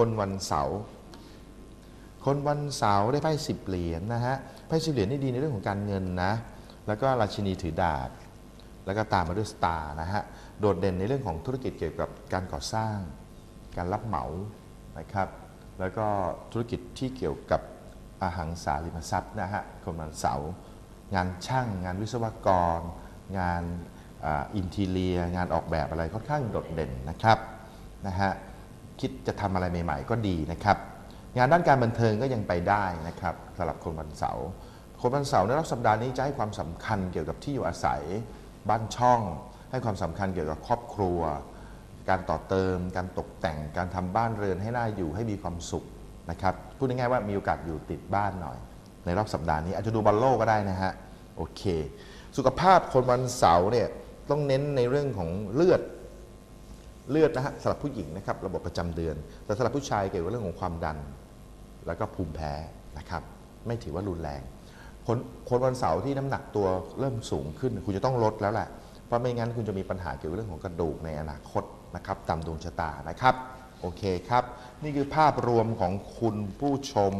คนวันเสาร์คนวันเสาร์ได้ไพ่สิบเหรียญนะฮะไพ่สิบเหรียญนี่ดีในเรื่องของการเงินนะแล้วก็ราชินีถือดาบ แล้วก็ตามมาด้วยสตาร์นะฮะโดดเด่นในเรื่องของธุรกิจเกี่ยวกับการก่อสร้าง การรับเหมานะครับ แล้วก็ธุรกิจที่เกี่ยวกับอาหังสาริมทรัพย์นะฮะคนวันเสาร์งานช่าง งานวิศวกร งานอินทีเลีย งานออกแบบอะไรค่อนข้างโดดเด่นนะครับนะฮะ คิดจะทำอะไรใหม่ ๆ ก็ดีนะครับ งานด้านการบันเทิงก็ยังไปได้นะครับสำหรับคนวันเสาร์คนวันเสาร์ในรอบสัปดาห์นี้จะให้ความสำคัญเกี่ยวกับที่อยู่อาศัย บ้านช่อง ให้ความสำคัญเกี่ยวกับครอบครัว การต่อเติม การตกแต่งการทำบ้านเรือนให้น่าอยู่ให้มีความสุขนะครับพูดง่ายๆว่ามีโอกาสอยู่ติดบ้านหน่อย ในรอบสัปดาห์นี้อาจจะดูบอลโลกก็ได้นะฮะโอเค สุขภาพคนวันเสาร์เนี่ยต้องเน้นในเรื่องของเลือด เลือดนะฮะสำหรับผู้หญิงนะครับระบบประจำเดือน แต่สำหรับผู้ชายเกี่ยวกับเรื่องของความดัน แล้วก็ภูมิแพ้นะครับไม่ถือว่ารุนแรงคนคนวันเสาร์ที่น้ำหนักตัวเริ่มสูงขึ้น คุณจะต้องลดแล้วแหละเพราะไม่งั้นคุณจะมีปัญหาเกี่ยวกับเรื่องของกระดูกในอนาคตนะครับตามดวงชะตานะครับโอเคครับ นี่คือภาพรวมของคุณผู้ชม